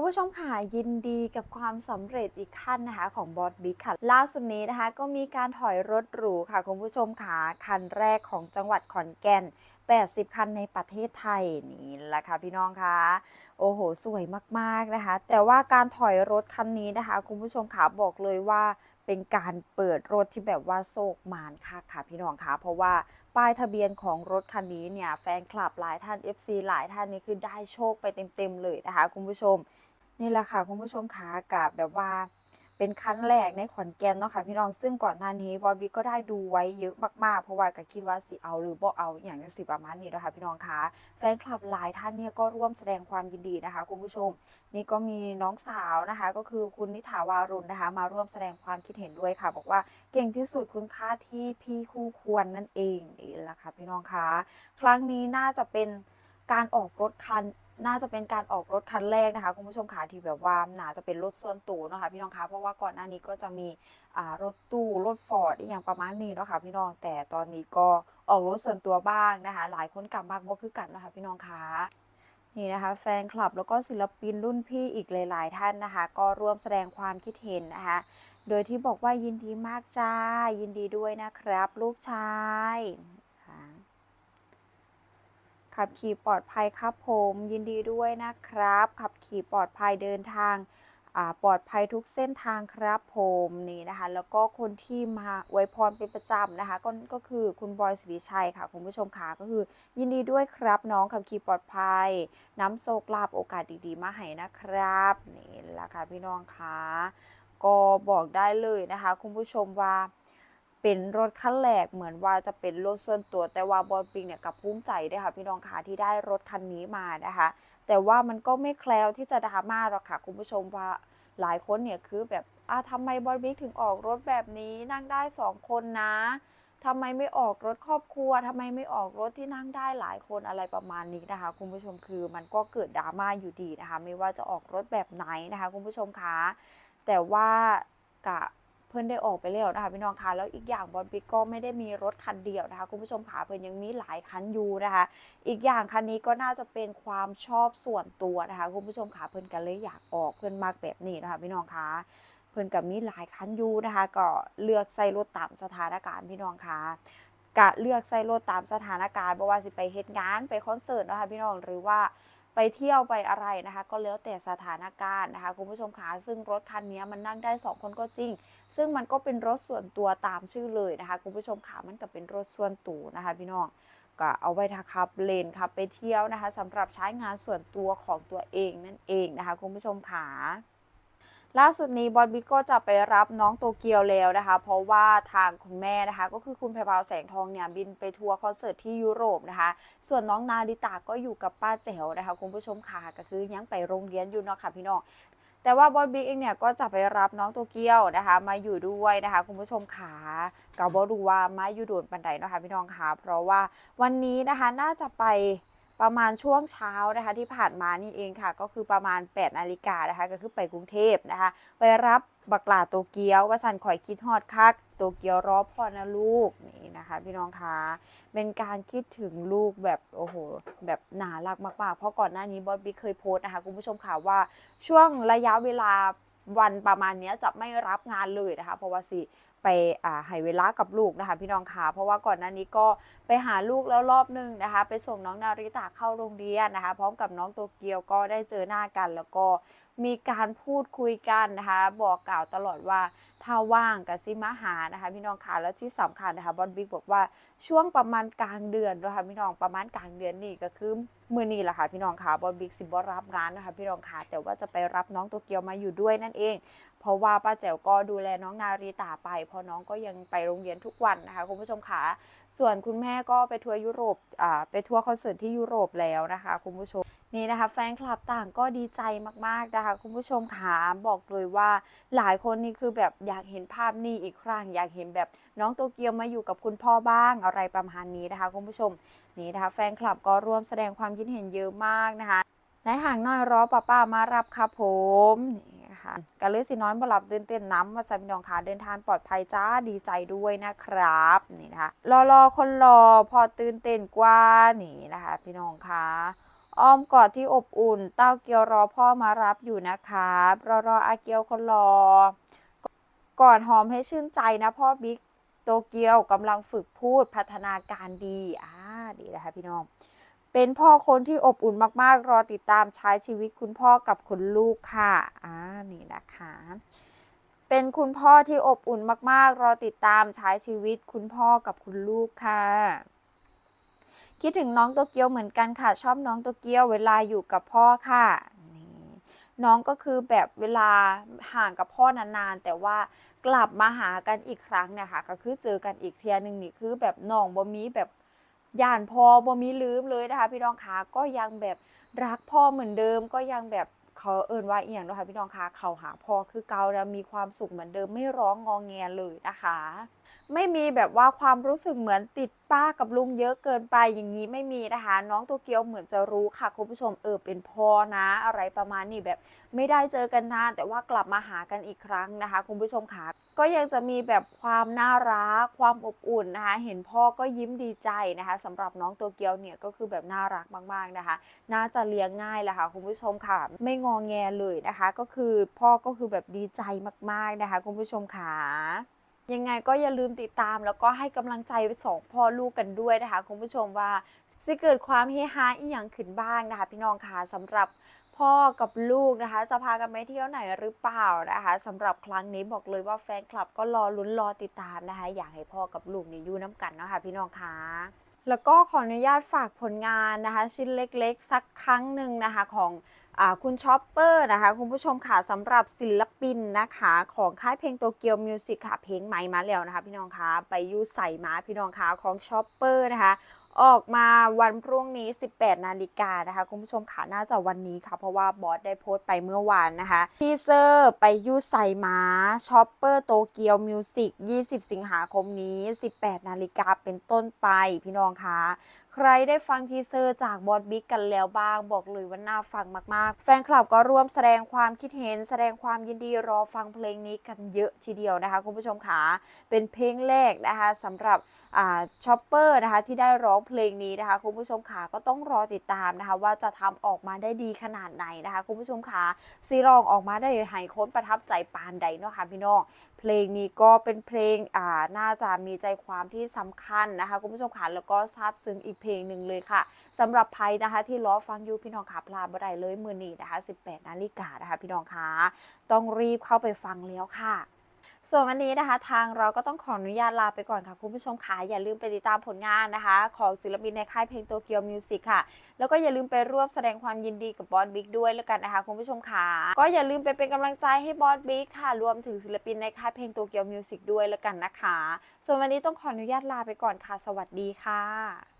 คุณผู้ชมค่ะยินดีกับความสำเร็จอีกขั้นนะคะของบอสบิ๊กค่ะ ล่าสุดนี้นะคะก็มีการถอยรถหรูค่ะคุณผู้ชมค่ะคันแรกของจังหวัดขอนแก่น 80 คันในประเทศไทยนี่แหละค่ะพี่น้องคะโอ้โห สวยมากๆนะคะ แต่ว่าการถอยรถคันนี้นะคะ คุณผู้ชมค่ะบอกเลยว่าเป็นการเปิดรถที่แบบว่าโศกมานค่ะค่ะพี่น้องคะเพราะว่าป้ายทะเบียนของรถคันนี้เนี่ยแฟนคลับหลายท่าน FC หลายท่านนี่คือได้โชคไปเต็มๆเลยนะคะคุณผู้ชม นี่แหละค่ะคุณผู้ชมคะกับแบบว่าเป็นครั้งแรกในขอนแก่นเนาะค่ะพี่น้องซึ่งก่อนหน้านี้บอลบีก็ได้ดูไว้เยอะมากๆ เพราะว่าก็คิดว่าสิเอาหรือบ่เอาอย่างจังสิประมาณนี้นะคะพี่น้องคะแฟนคลับหลายท่านเนี่ยก็ร่วมแสดงความยินดีนะคะคุณผู้ชม นี่ก็มีน้องสาวนะคะ ก็คือคุณนิถาวารุณนะคะ มาร่วมแสดงความคิดเห็นด้วยค่ะ บอกว่าเก่งที่สุดคุณค่าที่พี่คู่ควรนั่นเองนี่แหละค่ะพี่น้องคะครั้งนี้น่าจะเป็นการออกรถคัน น่าจะเป็นการออกรถคันแรกนะคะคุณผู้ชมขาที่แบบว่าน่าจะเป็นรถส่วนตัวเนาะค่ะพี่น้องคะเพราะว่าก่อนหน้านี้ก็จะมีรถตู้รถฟอร์ดอย่างประมาณนี้เนาะค่ะพี่น้องแต่ตอนนี้ก็ออกรถส่วนตัวบ้างนะคะ หลายคนกลับมากบ่คือกันเนาะค่ะพี่น้องคะนี่นะคะแฟนคลับแล้วก็ศิลปินรุ่นพี่อีกหลาย ๆ ท่านนะคะ ก็ร่วมแสดงความคิดเห็นนะคะ โดยที่บอกว่ายินดีมากจ้ายินดีด้วยนะครับ ลูกชาย ขับขี่ปลอดภัยครับผม ยินดีด้วยนะครับ ขับขี่ปลอดภัยเดินทางปลอดภัยทุกเส้นทางครับผมนี่นะคะ แล้วก็คนที่มาอวยพรเป็นประจำนะคะก็ก็คือคุณบอยสิริชัยค่ะคุณผู้ชมค่ะก็คือ ยินดีด้วยครับน้องขับขี่ปลอดภัย น้ำโชคลาภโอกาสดีๆ มาให้นะครับนี่แหละค่ะพี่น้องคะก็บอกได้เลยนะคะ คุณผู้ชมว่า เป็นรถคันแรกเหมือนว่าจะเป็นรถส่วนตัว แต่ว่าบอลปิงเนี่ยกับภูมิใจด้วยค่ะพี่น้องค่ะที่ได้รถคันนี้มานะคะ แต่ว่ามันก็ไม่แคล้วที่จะดราม่าหรอกค่ะคุณผู้ชมว่าหลายคนเนี่ยคือแบบอะทำไมบอลบิ๊กถึงออกรถแบบนี้นั่งได้สองคนนะทำไมไม่ออกรถครอบครัวทำไมไม่ออกรถที่นั่งได้หลายคนอะไรประมาณนี้นะคะ คุณผู้ชมคือมันก็เกิดดราม่าอยู่ดีนะคะ ไม่ว่าจะออกรถแบบไหนนะคะ คุณผู้ชมคะแต่ว่ากะ เพื่อนได้ออกไปแล้วนะคะพี่น้องคะแล้วอีกอย่างบอลบิ๊กก็ไม่ได้มีรถคันเดียวนะคะคุณผู้ชมคะเพื่อนยังมีหลายคันอยู่นะคะอีกอย่างคันนี้ก็น่าจะเป็นความชอบส่วนตัวนะคะคุณผู้ชมคะเพื่อนกันเลยอยากออกเพื่อนมากแบบนี้นะคะพี่น้องคะเพื่อนกับมีหลายคันอยู่นะคะก็เลือกใส่รถตามสถานการณ์พี่น้องคะกะเลือกใส่รถตามสถานการณ์เพราะว่าสิไปเฮ็ดงานไปคอนเสิร์ตนะคะพี่น้องหรือว่า ไปเที่ยวไปอะไรนะคะ ก็แล้วแต่สถานการณ์นะคะคุณผู้ชมคะซึ่งรถคันนี้มันนั่งได้ 2 คนก็จริง ซึ่งมันก็เป็นรถส่วนตัวตามชื่อเลยนะคะคุณผู้ชมขามันก็เป็นรถส่วนตัวนะคะพี่น้องก็เอาไว้ทักขับเลนขับไปเที่ยวนะคะสำหรับใช้งานส่วนตัวของตัวเองนั่นเองนะคะคุณผู้ชมขา ล่าสุดนี้บอลบิ๊กก็จะไปรับน้องโตเกียวแล้วนะคะ เพราะว่าทางคุณแม่นะคะ ก็คือคุณไพรวแสงทองเนี่ยบินไปทัวร์คอนเสิร์ตที่ยุโรปนะคะ ส่วนน้องนาดิตาก็อยู่กับป้าแจ๋วนะคะ คุณผู้ชมค่ะก็คือยังไปโรงเรียนอยู่เนาะค่ะพี่น้องแต่ว่าบอลบิ๊กเองเนี่ยก็จะไปรับน้องโตเกียวนะคะ มาอยู่ด้วยนะคะคุณผู้ชมขากับบอดูว่ามาอยู่โดนปันไดเนาะค่ะพี่น้องขาเพราะว่าวันนี้นะคะน่าจะไป ประมาณช่วงเช้านะคะที่ผ่านมานี่เองค่ะ ก็คือประมาณ8นาฬิกานะคะก็คือไปกรุงเทพนะคะ ไปรับบักลาโตเกียวว่าสันข่อยคิดฮอดคักโตเกียวรอพ่อนะลูกนี่นะคะ พี่น้องคะเป็นการคิดถึงลูกแบบโอ้โหแบบน่ารักมากๆ เพราะก่อนหน้านี้บอสบิ๊กเคยโพสต์นะคะคุณผู้ชมค่ะว่าช่วงระยะเวลา วันประมาณนี้จะไม่รับงานเลยนะคะ เพราะว่าสิไปอ่ายเวลากับลูกนะคะ พี่น้องคะเพราะว่าก่อนหน้านี้ก็ไปหาลูกแล้วรอบนึงนะคะ ไปส่งน้องนาริตาเข้าโรงเรียนนะคะ พร้อมกับน้องโตเกียวก็ได้เจอหน้ากันแล้วก็ มีการพูดคุยกันนะคะ บอกกล่าวตลอดว่าถ้าว่างกับซิมาหานะคะพี่น้องคะแล้วที่สำคัญนะคะบอลบิ๊กบอกว่าช่วงประมาณกลางเดือนนะคะพี่น้องประมาณกลางเดือนนี่ก็คือมือนี้แหละค่ะพี่น้องคะบอลบิ๊กสิบรับงานนะคะพี่น้องคะแต่ว่าจะไปรับน้องโตเกียวมาอยู่ด้วยนั่นเอง เพราะว่าป้าแจ๋วก็ดูแลน้องนารีตาไปเพราะน้องก็ยังไปโรงเรียนทุกวันนะคะคุณผู้ชมคะส่วนคุณแม่ก็ไปทัวร์ยุโรปอ่าไปทัวร์คอนเสิร์ตที่ยุโรปแล้วนะคะคุณผู้ชม นี่นะคะแฟนคลับต่างก็ดีใจมากๆนะคะคุณผู้ชมค่ะบอกเลยว่าหลายคนนี่คือแบบอยากเห็นภาพนี้อีกครั้ง อยากเห็นแบบน้องโตเกียวมาอยู่กับคุณพ่อบ้างอะไรประมาณนี้นะคะคุณผู้ชมนี่นะคะแฟนคลับก็ร่วมแสดงความคิดเห็นเยอะมากนะคะในห่างน้อยรอป้าป้ามารับครับผมนี่นะคะกะเลยสิน้อยบหลับเดินเต้นน้ำมาส่พี่น้องค่ะเดินทางปลอดภัยจ้าดีใจด้วยนะครับนี่นะคะรอรอคนรอพอตื่นเต้นกว่านี่นะคะ พี่น้องค่ะ อ้อมกอดที่อบอุ่น เต้าเกียวรอพ่อมารับอยู่นะครับรอรออาเกียวคนรอ ก่อนหอมให้ชื่นใจนะพ่อบิ๊กโตเกียวกำลังฝึกพูดพัฒนาการดีอ่าดีนะคะพี่น้อง เป็นพ่อคนที่อบอุ่นมากๆ รอติดตามใช้ชีวิตคุณพ่อกับคุณลูกค่ะอ่านี่นะคะ เป็นคุณพ่อที่อบอุ่นมากๆ รอติดตามใช้ชีวิตคุณพ่อกับคุณลูกค่ะ คิดถึงน้องโตเกียวเหมือนกันค่ะ ชอบน้องโตเกียวเวลาอยู่กับพ่อค่ะนี่น้องก็คือแบบเวลาห่างกับพ่อนานๆ แต่ว่ากลับมาหากันอีกครั้งเนี่ยค่ะ ก็คือเจอกันอีกเทียหนึ่งนี่คือแบบน้องบ่มีแบบย่านพ่อบ่มีลืมเลยนะคะ พี่น้องคะก็ยังแบบรักพ่อเหมือนเดิม ก็ยังแบบเขาเอินว่าอียงนะคะพี่น้องคะเขาหาพ่อคือเกาแล้วมีความสุขเหมือนเดิมไม่ร้องงองแงเลยนะคะ ไม่มีแบบว่าความรู้สึกเหมือนติดป้ากับลุงเยอะเกินไปอย่างนี้ไม่มีนะคะ น้องโตเกียวเหมือนจะรู้ค่ะคุณผู้ชมเออเป็นพ่อนะ อะไรประมาณนี้แบบ ไม่ได้เจอกันนานแต่ว่ากลับมาหากันอีกครั้งนะคะ คุณผู้ชมค่ะก็ยังจะมีแบบความน่ารักความอบอุ่นนะคะ เห็นพ่อก็ยิ้มดีใจนะคะสำหรับน้องโตเกียวเนี่ยก็คือแบบน่ารักมากๆนะคะ น่าจะเลี้ยงง่ายแหละค่ะคุณผู้ชมค่ะ ไม่งอแงเลยนะคะ ก็คือพ่อก็คือแบบดีใจมากๆนะคะ คุณผู้ชมค่ะ ยังไงก็อย่าลืมติดตามแล้วก็ให้กำลังใจสองพ่อลูกกันด้วยนะคะคุณผู้ชมว่าสิเกิดความเฮฮาอีกอย่างขึ้นบ้างนะคะ พี่น้องค่ะสำหรับพ่อกับลูกนะคะ จะพากันไปเที่ยวไหนหรือเปล่านะคะสำหรับครั้งนี้บอกเลยว่าแฟนคลับก็รอลุ้นรอติดตามนะคะ อยากให้พ่อกับลูกนี่ยู่น้ำกันนะคะพี่น้องค่ะ แล้วก็ขออนุญาตฝากผลงานนะคะ ชิ้นเล็กๆ สักครั้งหนึ่งนะคะของอคุณชอปเปอร์นะคะ คุณผู้ชมค่ะสำหรับศิลปินนะคะ ของค่ายเพลงโตเกียวมิวสิกค่ะ เพลงใหม่มาแล้วนะคะ พี่น้องคะไปยูใส่มาพี่น้องคะของชอปเปอร์นะคะ ออกมาวันพรุ่งนี้ 18 นาฬิกานะคะ คุณผู้ชมค่ะน่าจะวันนี้ค่ะ เพราะว่าบอสได้โพสต์ไปเมื่อวานนะคะทีเซอร์ไปยูไซมาช็อปเปอร์โตเกียวมิวสิก20 สิงหาคมนี้ 18 นาฬิกาเป็นต้นไปพี่น้องคะ ใครได้ฟังทีเซอร์จากบอสบิ๊กกันแล้วบ้างบอกเลยว่าน่าฟังมากๆ แฟนคลับก็ร่วมแสดงความคิดเห็น แสดงความยินดีรอฟังเพลงนี้กันเยอะทีเดียวนะคะคุณผู้ชมค่ะเป็นเพลงแรกนะคะสำหรับช็อปเปอร์นะคะที่ได้ร้องเพลงนี้นะคะคุณผู้ชมค่ะก็ต้องรอติดตามนะคะว่าจะทำออกมาได้ดีขนาดไหนนะคะคุณผู้ชมค่ะซีรองออกมาได้หายค้นประทับใจปานใดเนาะค่ะพี่น้องเพลงนี้ก็เป็นเพลงน่าจะมีใจความที่สำคัญนะคะคุณผู้ชมค่ะแล้วก็ซาบซึ้งอีกเพลงหนึ่งเลยค่ะสำหรับไพนะคะที่ล้อฟังยูพี่น้องค่ะพลาดบ่ได้เลยมือนีนะคะ 18 นาฬิกานะคะ พี่น้องค่ะต้องรีบเข้าไปฟังแล้วค่ะส่วนวันนี้นะคะ ทางเราก็ต้องขออนุญาตลาไปก่อนค่ะ คุณผู้ชมค่ะอย่าลืมไปติดตามผลงานนะคะ ของศิลปินในค่ายเพลงโตเกียวมิวสิกค่ะ แล้วก็อย่าลืมไปร่วมแสดงความยินดีกับบอสบิ๊กด้วยแล้วกันนะคะ คุณผู้ชมค่ะก็อย่าลืมไปเป็นกำลังใจให้บอสบิ๊กค่ะ รวมถึงศิลปินในค่ายเพลงโตเกียวมิวสิกด้วยแล้วกันนะคะ ส่วนวันนี้ต้องขออนุญาตลาไปก่อนค่ะ สวัสดีค่ะ